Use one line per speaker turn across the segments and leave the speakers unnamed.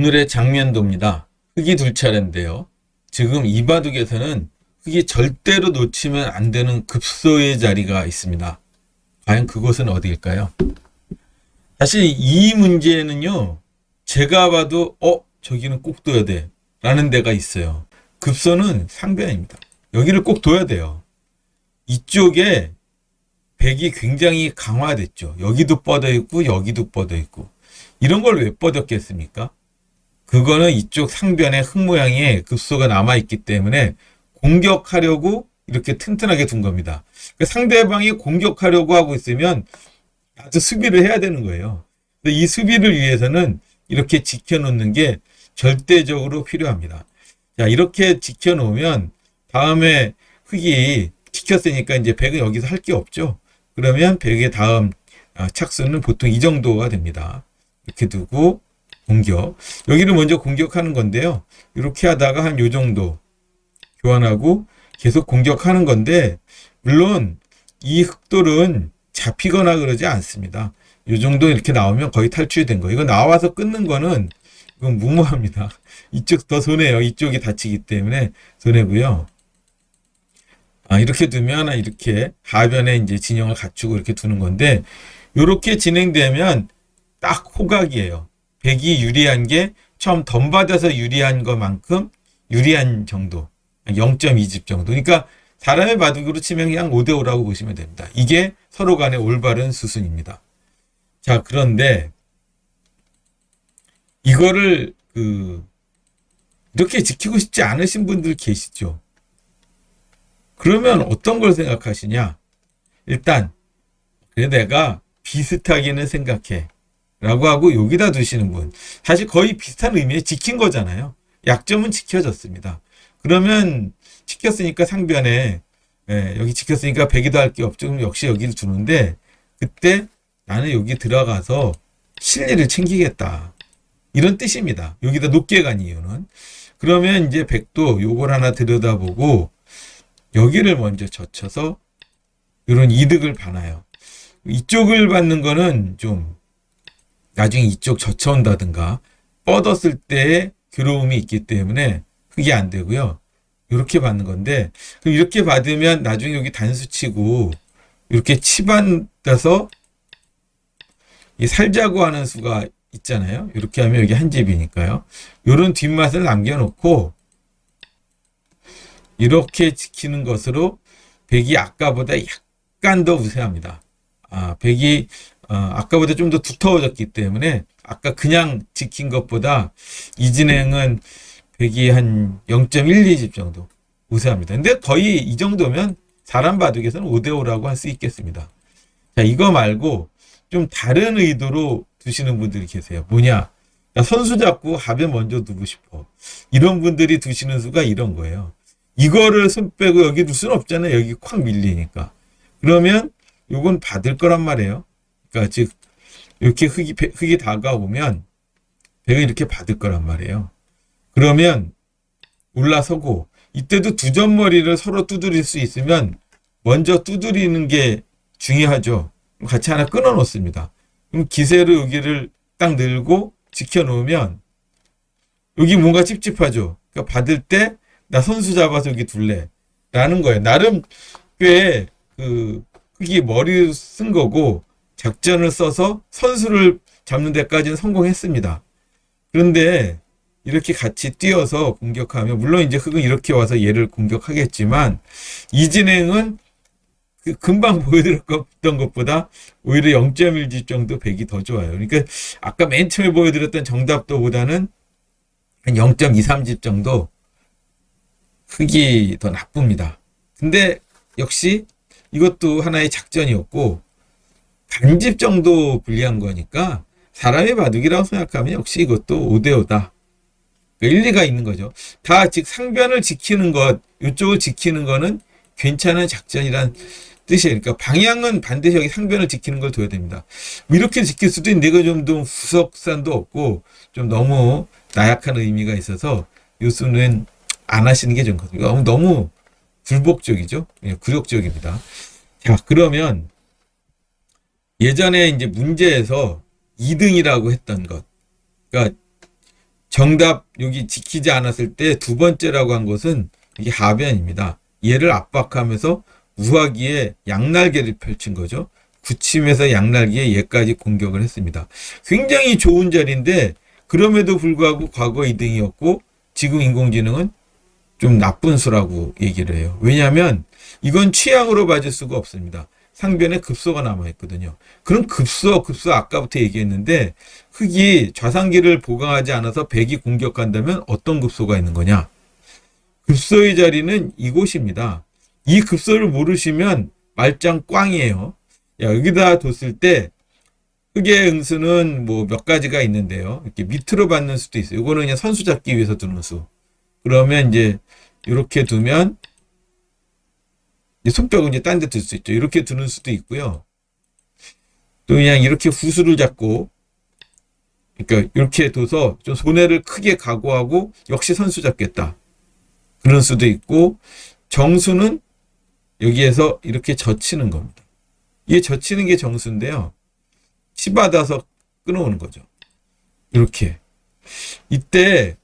오늘의 장면도입니다. 흙이 둘 차례인데요. 지금 이 바둑에서는 흙이 절대로 놓치면 안 되는 급소의 자리가 있습니다. 과연 그곳은 어디일까요? 사실 이 문제는요, 제가 봐도, 어, 저기는 꼭 둬야 돼. 라는 데가 있어요. 급소는 상변입니다. 여기를 꼭 둬야 돼요. 이쪽에 백이 굉장히 강화됐죠. 여기도 뻗어 있고, 여기도 뻗어 있고. 이런 걸 왜 뻗었겠습니까? 그거는 이쪽 상변에 흙 모양의 급소가 남아있기 때문에 공격하려고 이렇게 튼튼하게 둔 겁니다. 그러니까 상대방이 공격하려고 하고 있으면 아주 수비를 해야 되는 거예요. 근데 이 수비를 위해서는 이렇게 지켜놓는 게 절대적으로 필요합니다. 자, 이렇게 지켜놓으면 다음에 흙이 지켰으니까 이제 백은 여기서 할 게 없죠. 그러면 백의 다음 아, 착수는 보통 이 정도가 됩니다. 이렇게 두고 공격. 여기를 먼저 공격하는 건데요. 이렇게 하다가 한 요 정도 교환하고 계속 공격하는 건데 물론 이 흑돌은 잡히거나 그러지 않습니다. 요 정도 이렇게 나오면 거의 탈출이 된 거예요. 이거 나와서 끊는 거는 이건 무모합니다. 이쪽 더 손해요. 이쪽이 다치기 때문에 손해고요. 아, 이렇게 두면 이렇게 하변에 이제 진영을 갖추고 이렇게 두는 건데 이렇게 진행되면 딱 호각이에요. 백이 유리한 게 처음 덤받아서 유리한 것만큼 유리한 정도. 0.2집 정도. 그러니까 사람의 바둑으로 치면 그냥 5대5라고 보시면 됩니다. 이게 서로 간의 올바른 수순입니다. 자, 그런데 이거를 그 이렇게 지키고 싶지 않으신 분들 계시죠. 그러면 어떤 걸 생각하시냐? 일단 그래 내가 비슷하게는 생각해. 라고 하고 여기다 두시는 분. 사실 거의 비슷한 의미에 지킨 거잖아요. 약점은 지켜졌습니다. 그러면 지켰으니까 상변에 예, 여기 지켰으니까 배기도 할 게 없죠. 그럼 역시 여기를 두는데 그때 나는 여기 들어가서 실리를 챙기겠다. 이런 뜻입니다. 여기다 높게 간 이유는. 그러면 이제 백도 요걸 하나 들여다보고 여기를 먼저 젖혀서 이런 이득을 받아요. 이쪽을 받는 거는 좀 나중에 이쪽 젖혀온다든가 뻗었을 때의 괴로움이 있기 때문에 그게 안 되고요. 이렇게 받는 건데 그럼 이렇게 받으면 나중에 여기 단수 치고 이렇게 치받아서 이 살자고 하는 수가 있잖아요. 이렇게 하면 여기 한 집이니까요. 이런 뒷맛을 남겨놓고 이렇게 지키는 것으로 백이 아까보다 약간 더 우세합니다. 아, 백이 어, 아까보다 좀 더 두터워졌기 때문에 아까 그냥 지킨 것보다 이 진행은 백이 한 0.12집 정도 우세합니다. 근데 거의 이 정도면 사람 바둑에서는 5대5라고 할 수 있겠습니다. 자, 이거 말고 좀 다른 의도로 두시는 분들이 계세요. 뭐냐? 나 선수 잡고 하변 먼저 두고 싶어. 이런 분들이 두시는 수가 이런 거예요. 이거를 손 빼고 여기 둘 수는 없잖아요. 여기 콱 밀리니까. 그러면 요건 받을 거란 말이에요. 그러니까 즉 이렇게 흙이 흙이 다가오면 배가 이렇게 받을 거란 말이에요. 그러면 올라서고 이때도 두 점머리를 서로 두드릴 수 있으면 먼저 두드리는 게 중요하죠. 같이 하나 끊어 놓습니다. 그럼 기세로 여기를 딱 늘고 지켜 놓으면 여기 뭔가 찝찝하죠. 그러니까 받을 때 나 선수 잡아서 여기 둘래 라는 거예요. 나름 꽤 그 흙이 머리를 쓴 거고 작전을 써서 선수를 잡는 데까지는 성공했습니다. 그런데 이렇게 같이 뛰어서 공격하면 물론 이제 흙은 이렇게 와서 얘를 공격하겠지만 이 진행은 그 금방 보여드렸던 것보다 오히려 0.1 집 정도 백이 더 좋아요. 그러니까 아까 맨 처음에 보여드렸던 정답도보다는 한 0.23집 정도 흙이 더 나쁩니다. 근데 역시 이것도 하나의 작전이었고 반집 정도 불리한 거니까 사람의 바둑이라고 생각하면 역시 이것도 5대5다. 일리가 있는 거죠. 다 즉 상변을 지키는 것, 이쪽을 지키는 거는 괜찮은 작전이란 뜻이에요. 그러니까 방향은 반드시 여기 상변을 지키는 걸 둬야 됩니다. 이렇게 지킬 수도 있는데 이거 좀더 후석산도 없고 좀 너무 나약한 의미가 있어서 요 수는 안 하시는 게 같아요. 너무, 굴복적이죠. 예, 굴욕적입니다. 자, 그러면 예전에 이제 문제에서 2등이라고 했던 것. 그러니까 정답 여기 지키지 않았을 때 두 번째라고 한 것은 이게 하변입니다. 얘를 압박하면서 우하기에 양날개를 펼친 거죠. 구침에서 양날개에 얘까지 공격을 했습니다. 굉장히 좋은 자리인데 그럼에도 불구하고 과거 2등이었고 지금 인공지능은 좀 나쁜 수라고 얘기를 해요. 왜냐하면 이건 취향으로 봐줄 수가 없습니다. 상변에 급소가 남아있거든요. 그럼 급소, 급소 아까부터 얘기했는데 흙이 좌상기를 보강하지 않아서 백이 공격한다면 어떤 급소가 있는 거냐? 급소의 자리는 이곳입니다. 이 급소를 모르시면 말짱 꽝이에요. 야, 여기다 뒀을 때 흙의 응수는 뭐 몇 가지가 있는데요. 이렇게 밑으로 받는 수도 있어요. 이거는 그냥 선수 잡기 위해서 두는 수. 그러면 이제 이렇게 두면 손뼉은 이제 딴데둘수 있죠. 이렇게 두는 수도 있고요. 또 그냥 이렇게 후수를 잡고 그러니까 이렇게 둬서 좀 손해를 크게 각오하고 역시 선수 잡겠다. 그런 수도 있고 정수는 여기에서 이렇게 젖히는 겁니다. 이게 젖히는 게 정수인데요. 치받아서 끊어오는 거죠. 이렇게. 이때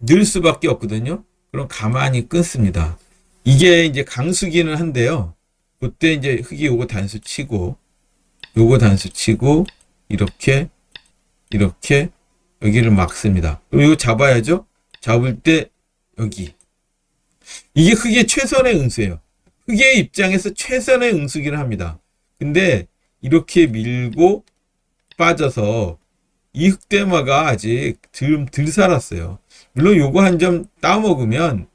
늘 수밖에 없거든요. 그럼 가만히 끊습니다. 이게 이제 강수기는 한데요. 그때 이제 흙이 요거 단수 치고, 요거 단수 치고, 이렇게, 이렇게, 여기를 막습니다. 이거 잡아야죠? 잡을 때, 여기. 이게 흙의 최선의 응수예요. 흙의 입장에서 최선의 응수기를 합니다. 근데, 이렇게 밀고, 빠져서, 이 흙대마가 아직 덜, 덜 살았어요. 물론 요거 한 점 따먹으면,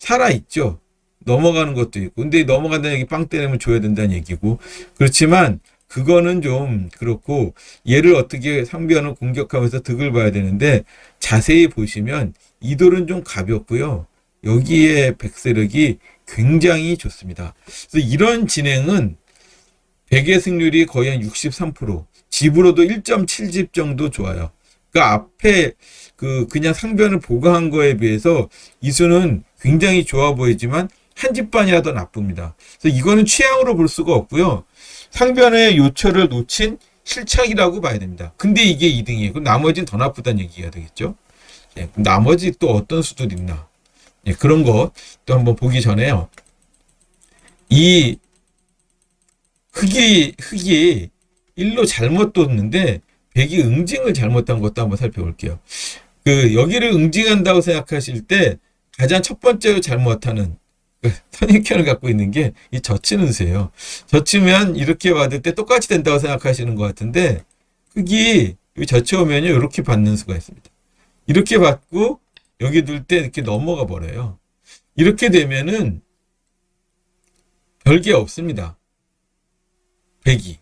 살아있죠. 넘어가는 것도 있고. 근데 넘어간다는 얘기 빵 때리면 줘야 된다는 얘기고. 그렇지만 그거는 좀 그렇고 얘를 어떻게 상비하는 공격하면서 득을 봐야 되는데 자세히 보시면 이 돌은 좀 가볍고요. 여기에 백세력이 굉장히 좋습니다. 그래서 이런 진행은 백의 승률이 거의 한 63%, 집으로도 1.7집 정도 좋아요. 그러니까 앞에 그 그냥 상변을 보강한 거에 비해서 이 수는 굉장히 좋아 보이지만 한 집반이라 더 나쁩니다. 그래서 이거는 취향으로 볼 수가 없고요. 상변의 요철을 놓친 실착이라고 봐야 됩니다. 근데 이게 2등이에요. 그럼 나머지는 더 나쁘다는 얘기가 되겠죠. 예, 나머지 또 어떤 수들이 있나? 예, 그런 것 또 한번 보기 전에요. 이 흙이 흙이 일로 잘못 뒀는데 백이 응징을 잘못한 것도 한번 살펴볼게요. 그 여기를 응징한다고 생각하실 때 가장 첫 번째로 잘못하는 그 선입견을 갖고 있는 게 이 젖히는 수예요. 젖히면 이렇게 받을 때 똑같이 된다고 생각하시는 것 같은데 흙이 여기 젖혀오면요 이렇게 받는 수가 있습니다. 이렇게 받고 여기 둘 때 이렇게 넘어가 버려요. 이렇게 되면은 별게 없습니다. 백이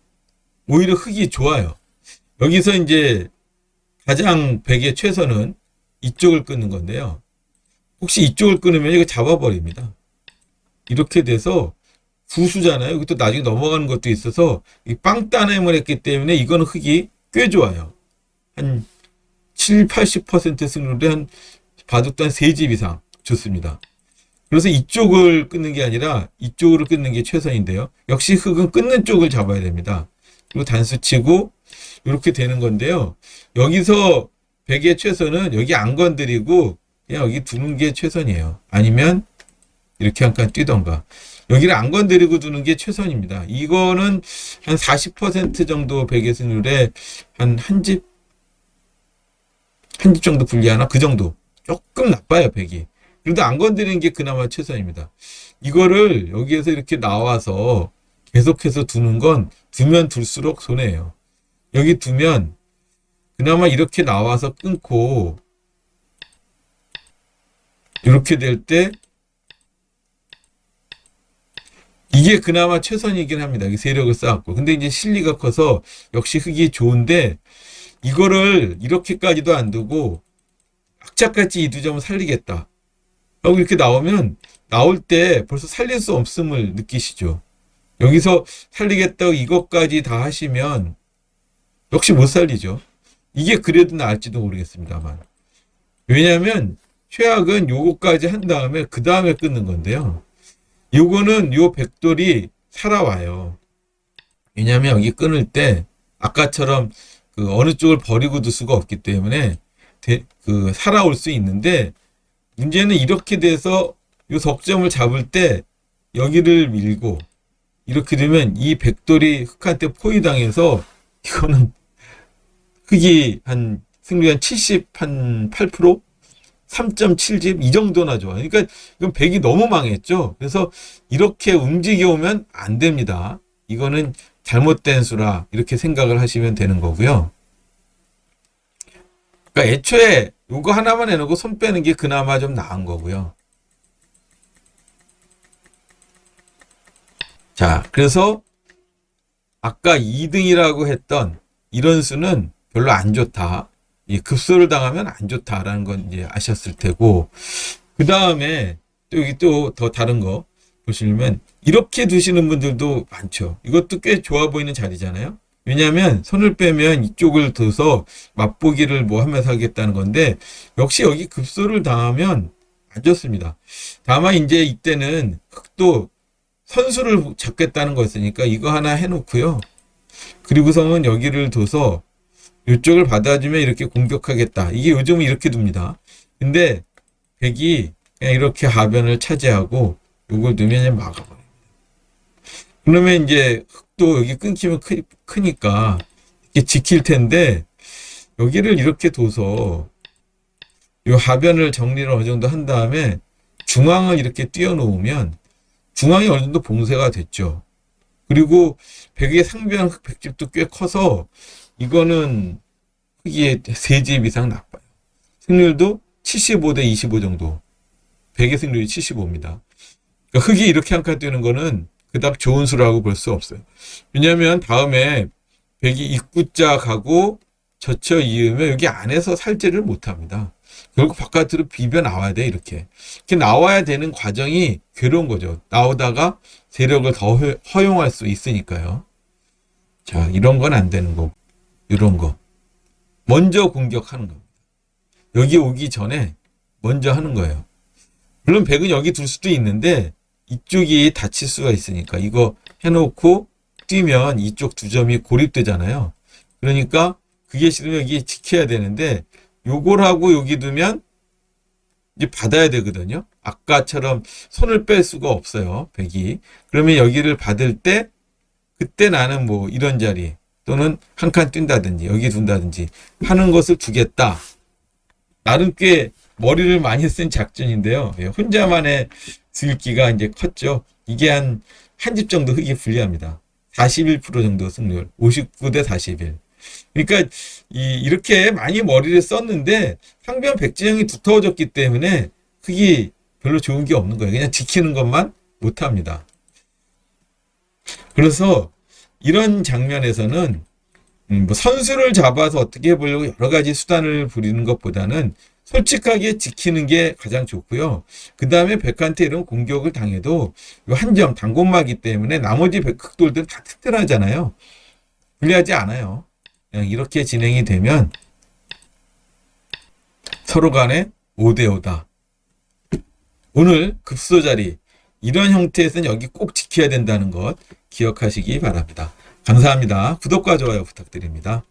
오히려 흙이 좋아요. 여기서 이제 가장 백의 최선은 이쪽을 끊는 건데요. 혹시 이쪽을 끊으면 이거 잡아버립니다. 이렇게 돼서 구수잖아요. 이것도 나중에 넘어가는 것도 있어서 이 빵따냄을 했기 때문에 이거는 흙이 꽤 좋아요. 한 7, 80% 승률에 한 바둑도 한 3집 이상 좋습니다. 그래서 이쪽을 끊는 게 아니라 이쪽으로 끊는 게 최선인데요. 역시 흙은 끊는 쪽을 잡아야 됩니다. 그리고 단수 치고 이렇게 되는 건데요. 여기서 백의 최선은 여기 안 건드리고 그냥 여기 두는 게 최선이에요. 아니면 이렇게 한칸 뛰던가. 여기를 안 건드리고 두는 게 최선입니다. 이거는 한 40% 정도 백의 승률에 한 한 집, 한 집 정도 불리하나? 그 정도. 조금 나빠요, 백이. 그래도 안 건드리는 게 그나마 최선입니다. 이거를 여기에서 이렇게 나와서 계속해서 두는 건 두면 둘수록 손해예요. 여기 두면 그나마 이렇게 나와서 끊고 이렇게 될 때 이게 그나마 최선이긴 합니다. 이 세력을 쌓았고. 근데 이제 실리가 커서 역시 흙이 좋은데 이거를 이렇게까지도 안 두고 악착같이 이 두 점을 살리겠다. 하고 이렇게 나오면 나올 때 벌써 살릴 수 없음을 느끼시죠. 여기서 살리겠다고 이것까지 다 하시면 역시 못 살리죠. 이게 그래도 나을지도 모르겠습니다만. 왜냐하면 최악은 요거까지 한 다음에 그 다음에 끊는 건데요. 요거는 요 백돌이 살아와요. 왜냐하면 여기 끊을 때 아까처럼 그 어느 쪽을 버리고 둘 수가 없기 때문에 되- 그 살아올 수 있는데 문제는 이렇게 돼서 요 석점을 잡을 때 여기를 밀고 이렇게 되면 이 백돌이 흑한테 포위당해서 이거는 흑이 한 승률 한 70, 한 8%? 3.7집 이 정도나 좋아. 그러니까 이건 백이 너무 망했죠. 그래서 이렇게 움직여 오면 안 됩니다. 이거는 잘못된 수라 이렇게 생각을 하시면 되는 거고요. 그러니까 애초에 요거 하나만 해놓고 손 빼는 게 그나마 좀 나은 거고요. 자, 그래서 아까 2등이라고 했던 이런 수는 별로 안 좋다. 이 급소를 당하면 안 좋다라는 건 이제 아셨을 테고, 그 다음에 또 여기 또 더 다른 거 보시면 이렇게 두시는 분들도 많죠. 이것도 꽤 좋아 보이는 자리잖아요. 왜냐하면 손을 빼면 이쪽을 둬서 맛보기를 뭐 하면서 하겠다는 건데 역시 여기 급소를 당하면 안 좋습니다. 다만 이제 이때는 흑도 선수를 잡겠다는 거였으니까 이거 하나 해놓고요. 그리고서는 여기를 둬서 이쪽을 받아주면 이렇게 공격하겠다. 이게 요즘은 이렇게 둡니다. 근데 백이 그냥 이렇게 하변을 차지하고 요걸 그냥 막아버려요. 그러면 이제 흑도 여기 끊기면 크, 크니까 이게 지킬 텐데 여기를 이렇게 둬서 요 하변을 정리를 어느 정도 한 다음에 중앙을 이렇게 띄워놓으면 중앙이 어느 정도 봉쇄가 됐죠. 그리고 백의 상변 흑 백집도 꽤 커서 이거는 흑이 세집 이상 나빠요. 승률도 75대 25 정도. 백의 승률이 75입니다. 그러니까 흑이 이렇게 한 칸 뛰는 거는 그닥 좋은 수라고 볼 수 없어요. 왜냐하면 다음에 백이 입구자 가고 젖혀 이으면 여기 안에서 살지를 못합니다. 결국 바깥으로 비벼 나와야 돼 이렇게. 이렇게 나와야 되는 과정이 괴로운 거죠. 나오다가 세력을 더 허- 허용할 수 있으니까요. 자 이런 건 안 되는 거고 이런 거 먼저 공격하는 겁니다. 여기 오기 전에 먼저 하는 거예요. 물론 백은 여기 둘 수도 있는데 이쪽이 다칠 수가 있으니까 이거 해놓고 뛰면 이쪽 두 점이 고립되잖아요. 그러니까 그게 싫으면 여기 지켜야 되는데 요걸 하고 여기 두면 이제 받아야 되거든요. 아까처럼 손을 뺄 수가 없어요. 백이. 그러면 여기를 받을 때 그때 나는 뭐 이런 자리 또는 한 칸 뛴다든지 여기 둔다든지 하는 것을 두겠다. 나름 꽤 머리를 많이 쓴 작전인데요. 예, 혼자만의 들기가 이제 컸죠. 이게 한, 한 집 정도 흑이 불리합니다. 41% 정도 승률. 59대 41. 그러니까, 이, 이렇게 많이 머리를 썼는데, 상변 백진영이 두터워졌기 때문에 흑이 별로 좋은 게 없는 거예요. 그냥 지키는 것만 못 합니다. 그래서, 이런 장면에서는, 음, 뭐 선수를 잡아서 어떻게 해보려고 여러 가지 수단을 부리는 것보다는 솔직하게 지키는 게 가장 좋고요. 그 다음에 백한테 이런 공격을 당해도 한 점 단골마기 때문에 나머지 백흑돌들은 다 튼튼하잖아요. 불리하지 않아요. 그냥 이렇게 진행이 되면 서로 간에 5대5다. 오늘 급소 자리 이런 형태에서는 여기 꼭 지켜야 된다는 것 기억하시기 바랍니다. 감사합니다. 구독과 좋아요 부탁드립니다.